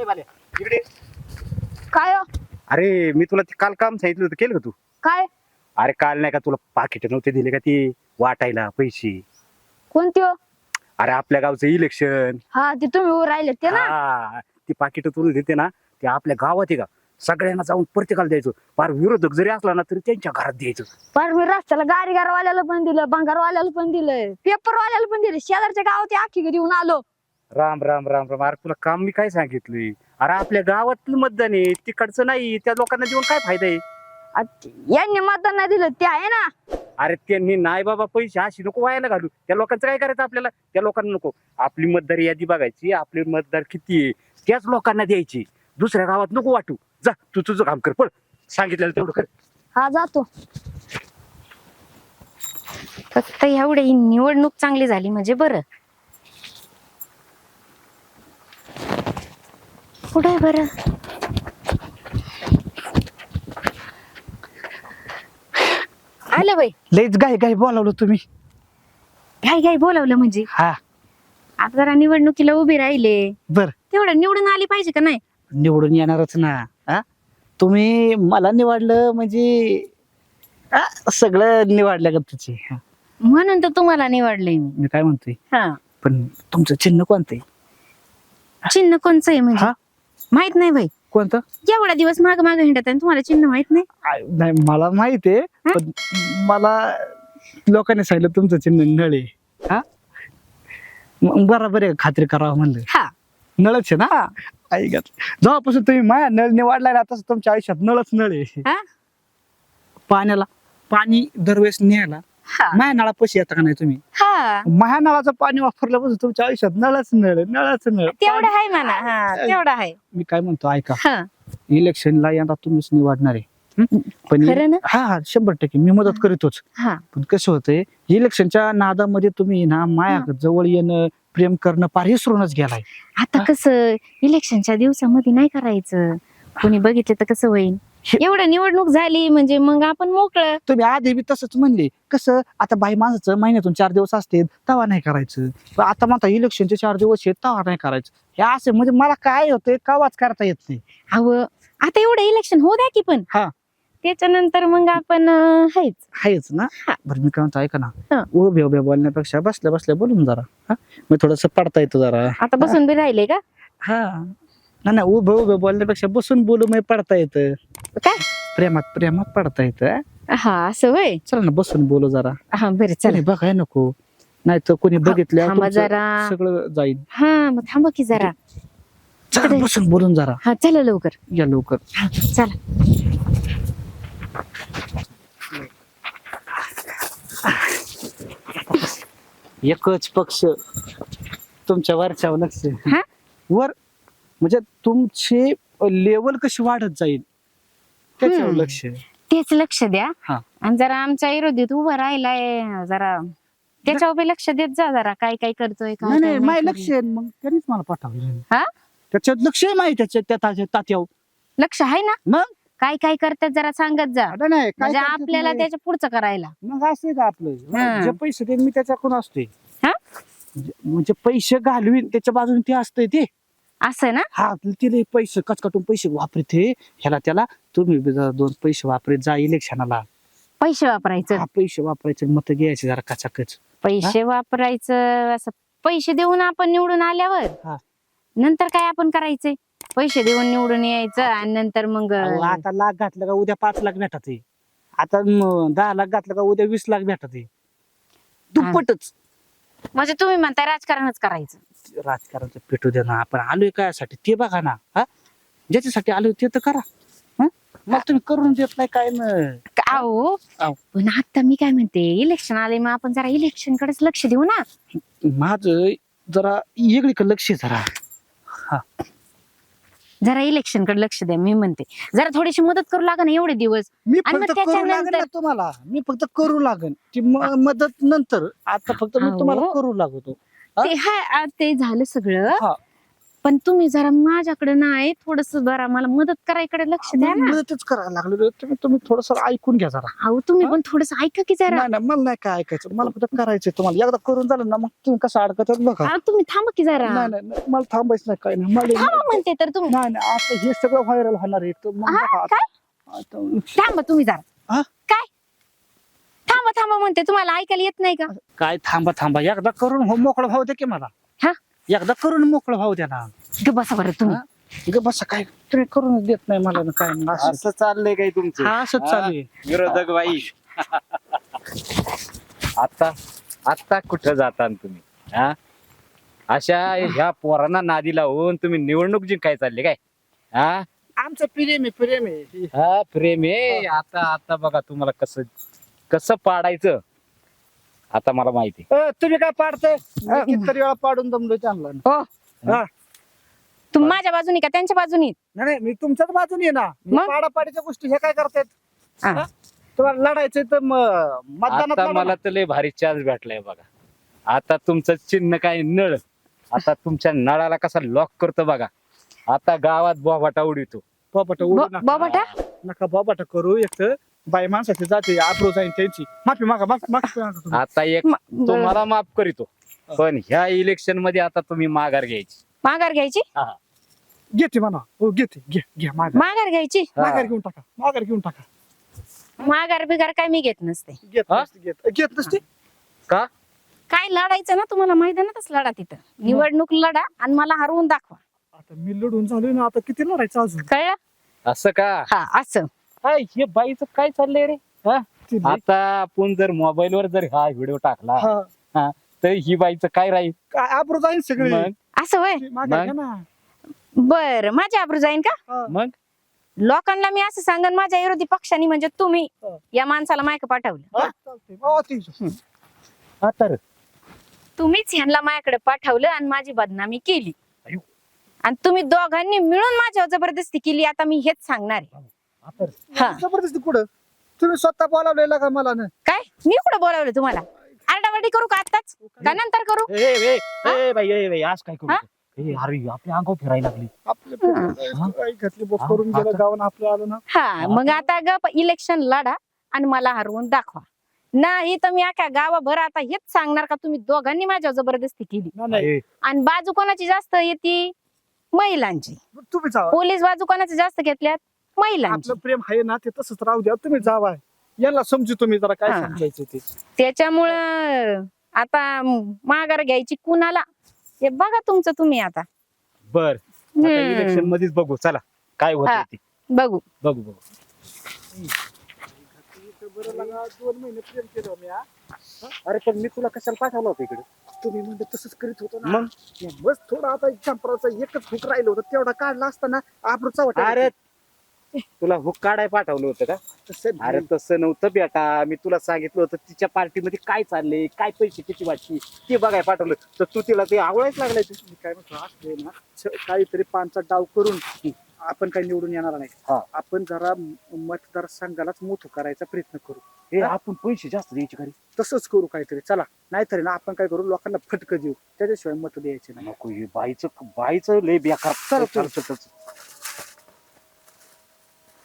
ए बाले. इकडे. काय हो? अरे मी तुला ते काल काम सांगितलं होतं केलं का तू? काय? अरे काल नाही का तुला पाकिट नव्हते दिले का ती वाटायला पैसे? कोणती हो? अरे आपल्या गावचं इलेक्शन हा ते तुम्ही उभं राहिले ते ना. हा ती पाकिट तुला देते ना ते आपल्या गावात आहे का? सगळ्यांना जाऊन प्रत्येकाला द्यायचं. फार विरोधक जरी असला ना तरी त्यांच्या घरात द्यायचं. पण मी रस्त्याला गारीगारवाल्याला पण दिलं भंगारवाल्याला पण दिलं पेपरवाल्याला पण दिलं. शेजारच्या गावात आखी घरी येऊन आलो. राम राम राम राम. अरे तुला काम मी काय सांगितलंय? अरे आपल्या गावातलं मतदान आहे तिकडचं नाही त्या लोकांना देऊन काय फायदा आहे? यांनी मतदान नाही दिलं ते आहे ना. अरे त्यांनी नाही बाबा पैसे अशी नको व्हायला घालू. त्या लोकांचं काय करायचं आपल्याला? त्या लोकांना नको. आपली मतदार यादी बघायची आपले मतदार किती आहे त्याच लोकांना द्यायची. दुसऱ्या गावात नको वाटू. जा तू तुझं काम कर पण सांगितलेलं तेवढं कर. हा जातो. फक्त एवढी ही निवडणूक चांगली झाली म्हणजे बरं. कुठे बरं. आलं बाई. लईच गाय गाय बोलावलं तुम्ही. घाई घाई बोलावलं म्हणजे? हा. आता जरा निवडणुकीला उभे राहिले. बर. तेवढं निवडून आली पाहिजे का नाही? निवडून येणारच ना. हा? तुम्ही मला निवडलं म्हणजे हा, सगळं निवडलं का तुझे म्हणून तर तुम्हाला निवडलंय मी. मी काय म्हणतोय? हा. पण तुमचं चिन्ह कोणतं आहे चिन्ह कोणचं आहे म्हणजे? हा? माहीत नाही बाई. कोणतं? एवढा दिवस माग माग हिंडत आहे आणि तुम्हाला चिन्ह माहीत नाही? आ, नाही मला माहीत आहे पण मला लोकांनी सांगितलं तुमचं चिन्ह नळ आहे. हा? मग बरोबर आहे खात्री करावं म्हणलं. हा. नळच आहे ना? ऐकत जेव्हापासून तुम्ही माया नळ निवडलाय ना तसं तुमच्या आयुष्यात नळच नळ आहे. हा? पाण्याला पाणी दरवेळेस न्यायला. हा. माया नळापाशी येता का नाही तुम्ही? हा. नळाचं पाणी वापरल्यापासून तुमच्या आयुष्यात नळच नळ नळच नळ तेवढं आहे म्हणा. हा तेवढं आहे. मी काय म्हणतो ऐका. हा. इलेक्शनला यंदा तुम्हीच निवडणार आहे. हं? पण खरं ना? हा हा शंभर टक्के. मी मदत करीतोच. हा. पण कसं होतंय इलेक्शनच्या नादामध्ये तुम्ही ना माया जवळ येणं प्रेम करणं फार विसरूनच गेलाय. आता कसं इलेक्शनच्या दिवसामध्ये नाही करायचं. कोणी बघितलं तर कसं होईल? एवढं निवडणूक झाली म्हणजे मग आपण मोकळं. तुम्ही आधी बी तसंच म्हणले. कसं? आता बाई माणसाचं महिन्यातून चार दिवस असते तवा नाही करायचं. पण आता म्हणता इलेक्शनचे चार दिवस आहेत तवा नाही करायचं. हे असं म्हणजे मला काय होतंय कावाच करता येत नाही. अव आता एवढं इलेक्शन होऊ द्या की पण. हा. त्याच्यानंतर मग आपण अं, हायच. आहेच ना. बरं मी काय म्हणतो ऐका हा. ना उभे उभे बोलण्यापेक्षा बसल्या बसल्या बोलून जरा. हा? मग थोडस पडता येतो जरा. आता बसून बी राहिले का? हा. नाही नाही उभं उभं बोलण्यापेक्षा बसून बोलू मग पडता येतं. काय? प्रेमात प्रेमात पडता येतं. हा असं होय? चला ना बसून बोलू जरा. हा बरं चला. चला बघाय नको. नाही तर कोणी बघितलं थांबा जरा. सगळं जाईल. हा मग थांबा की जरा. चला. बसून बोलून जरा. हा चला लवकर. या लवकर. हा चला. एकच पक्ष तुमच्या वरच्यावर लक्ष. हा? वर म्हणजे तुमची लेवल कशी वाढत जाईल त्याच्यावर हम्म. लक्ष तेच लक्ष द्या हा. आणि जरा आमच्या विरोधीत उभं राहिलाय जरा त्याच्यावर बी लक्ष देत जा जरा काय काय करतोय काय नाही काय नाही नाही. लक्ष आहे मग त्यांनीच मला पाठवलं हा? त्याच्यात लक्ष आहे माहिती त्याच्यात त्या तात्या- तात्यावर लक्ष आहे ना मग काय काय करतात जरा सांगत जा नाही काय म्हणजे आपल्याला. त्याच्या पुढचं करायला मग असते का आपलं. जे पैसे ते मी त्याच्याकडून असते हा? म्हणजे- म्हणजे पैसे घालवीन त्याच्या बाजूने ते असतंय ते असं ना? हा तिने पैसे कचकटून पैसे वापरते ह्याला त्याला तुम्ही बी जरा दोन पैसे वापरत जा इलेक्शनाला पैसे वापरायचं? हा पैसे वापरायचे मत घ्यायचे जरा कचाकच. पैसे वापरायचं असं पैसे देऊन आपण निवडून आल्यावर? हा. नंतर काय आपण करायचंय? पैसे देऊन निवडून यायचं आणि नंतर मग अहो, आता लाख घातलं का उद्या पाच लाख भेटत आहे. आता म, दहा लाख घातलं का उद्या वीस लाख भेटत आहे. दुप्पटच. म्हणजे तुम्ही म्हणताय राजकारणच करायचं. राजकारणाचं पेटू दे ना आपण आलोय कायसाठी ते बघा ना हा? ज्याच्यासाठी आलोय ते तर करा हं? मग तुम्ही करून देत नाही काय ना. अहो? आहो. पण आता मी काय म्हणते इलेक्शन आले मग आपण जरा इलेक्शन कडेच लक्ष देऊ ना. माझ जरा वेगळीकडे लक्ष आहे जरा. जरा इलेक्शनकडे लक्ष द्या मी म्हणते. जरा थोडीशी मदत करू लागा ना एवढे दिवस. मी आणि मग फक्त करू लागेल त्याच्यानंतर- तुम्हाला. मी फक्त करू लागेल ती म- मदत नंतर आता फक्त मी अहो. तुम्हाला करू लागतो? ते आ, ते झालं सगळं. हा. पण तुम्ही जरा माझ्याकडे नाही थोडस जरा मला मदत करायकडे लक्ष द्या ना. मदतच करायला लागलो तुम्ही तुम्ही थोडस ऐकून घ्या जरा. अहो तुम्ही हा? पण थोडस ऐका की जरा. नाही नाही मला नाही काय ऐकायचं. मला फक्त करायचंय तुम्हाला? एकदा करून झालं ना मग तुम्ही कसं अडकतात बघा. अहो, तुम्ही थांबा की जरा. नाही नाही नाही, मला थांबायचं नाही काय नाही. मला थांबा म्हणते तर तुम्ही. नाही नाही आता हे सगळं व्हायरल होणार आहे. तर मग हा, बघा काय? आता- थांबा तुम्ही जरा. हा? काय? थांबा थांबा म्हणते. तुम्हाला ऐकायला येत नाही का? काय थांबा थांबा. एकदा करून हो मोकळं भाऊ दे की मला. हा? एकदा करून मोकळं भाऊ द्या ना. बसा बरं तुम्ही. बसा. काय तुम्ही करून देत नाही मला ना काय. असं. असं चाललंय काय तुमचं? हा असंच चालू आहे. विरोधक बाई. आता आता कुठं जाता न तुम्ही? हा? अशा ह्या पोरांना नादी लावून तुम्ही निवडणूक जिंकाय चालले काय? हा? आमचं प्रेम आहे प्रेम आहे. हा प्रेम आहे. आता आता बघा तुम्हाला कसं कसं पाडायचं? आता मला माहिती. अ, तुम्ही काय पाडताय? मी कितीतरी वेळा पाडून दमलो त्यांना. हो. हा. तुम्ही माझ्या बाजूनी का? त्यांच्या बाजूनी नाही नाही, मी तुमच्याच बाजूने आहे ना. मी मग? पाडापाडीच्या गोष्टी हे काय करतायत? हा. हा? तुम्हाला लढायचंय तर म- मतदानात आता लढा मला तर लय भारी चान्स भेटलाय बघा. आता तुमचं चिन्ह काय नळ? आता तुमच्या नळाला कसा लॉक करतो बघा. आता गावात बोभाटा उडीतो बाबाटा उडू नका. बाबाटा नका बाबाटा करू एक तर. बाई माणसाची जाते आब्रो जाईल त्यांची. माफी मागा माफी माफी मागा तुम्ही. आता एक म-. तुम्हाला माफ करीतो. पण ह्या इलेक्शनमध्ये आता तुम्ही माघार घ्यायची. माघार घ्यायची? घेते म्हणा. हो घेते. घे घे माघार. माघार घ्यायची? हा. माघार घेऊन टाका. माघार घेऊन टाका. माघार बिगार काय मी घेत नसते. घेत हा? नसते, घेत. घेत नसते? का? काय लढायचं ना तुम्हाला मैदानातच लढा तिथं. निवडणूक लढा आणि मला हरवून दाखवा. आता मी लढून झालोय ना आता किती लढायचं अजून? कळलं? असं का? हा असं. हाय, हे बाईचं काय चाललंय रे? लई- आता आपण जर मोबाईल वर जर हा व्हिडिओ टाकला हा. तर ही बाईचं काय राहील? काय आब्रो जाईल सगळे. मग? असं होय? घ्या? ना. बर माझ्या आबरू जाईन का? हा. मग? लोकांना मी असं सांगन माझ्या विरोधी पक्षाने म्हणजे तुम्ही हा. या माणसाला मायक पाठवलं. हा, चालतंय. हो, हा तर तुम्हीच ह्यांना माझ्याकडे पाठवलं आणि माझी बदनामी केली. अयो. आणि तुम्ही दोघांनी मिळून माझ्यावर जबरदस्ती केली आता मी हेच सांगणार आहे. हा. जबरदस्ती कुठं? तुम्ही स्वतः बोलावलेला का मला ना. काय? मी कुठं बोलावलं तुम्हाला? आरडावाडी करू का आताच का नंतर करू? ए, ए, ए, बाई ए, बाई आज काय करू? हा? ए, अरे आपल्या अंगावर फिरायला लागली. आपल्या आई घातली बोट हा, करून गेलं आता- गावानं आपलं आलं ना? हा मग आता ग इलेक्शन लढा आणि मला हरवून दाखवा. नाही तर मी अख्या गावाभर आता हेच सांगणार का तुम्ही दोघांनी माझ्यावर जबरदस्ती केली? ना, नाही. ए, आणि बाजू कोणाची जास्त येते? महिलांची. तुम्ही जावा पोलीस बाजू कोणाची जास्त घेतल्यात? महिलांची. आपलं प्रेम आहे ना ते तसंच राहू द्या. तुम्ही जावा. याला समजू तुम्ही जरा काय हा. समजायचं ते. त्याच्यामुळं आता माघार घ्यायची कुणाला? हे बघा तुमचं तुम्ही आता. बर. हम्म. इलेक्शन मध्येच बघू. चला काय होत. ते. बघू. बघू बघू. बरं लगा दोन महिने प्रेम केलं मी हा. अरे पण मी तुला कशाला पाठवलं होतं इकडे? तुम्ही म्हणजे तसंच करीत होतो ना. मग? बस थोडा आता चंपराचा एकच फूट राहिलं होतं. तेवढा काढला असताना आबरूचा वाटा अरे तुला हुक काढाय पाठवलं होतं का? तसं अरे तसं नव्हतं बेटा. मी तुला सांगितलं होतं तिच्या पार्टीमध्ये काय चाललंय काय पैसे किती वाटची ते बघाय पाठवलं. तर तू तिला ते आवडायच लागलाय. तू मी काय म्हणतो असले ना काहीतरी पानचा डाव करून आपण काही निवडून येणार नाही. हा. आपण जरा मतदार संघालाच मोठं करायचा प्रयत्न करू. हे आपण पैसे जास्त द्यायचे घरी तसंच करू काहीतरी. चला नाहीतरी ना आपण काय करू लोकांना फटकं देऊ. त्याच्याशिवाय मत द्यायचे नाही. नको हे बाईचं बाईचं लय बेकार. चल, चल, चल, चल, चल.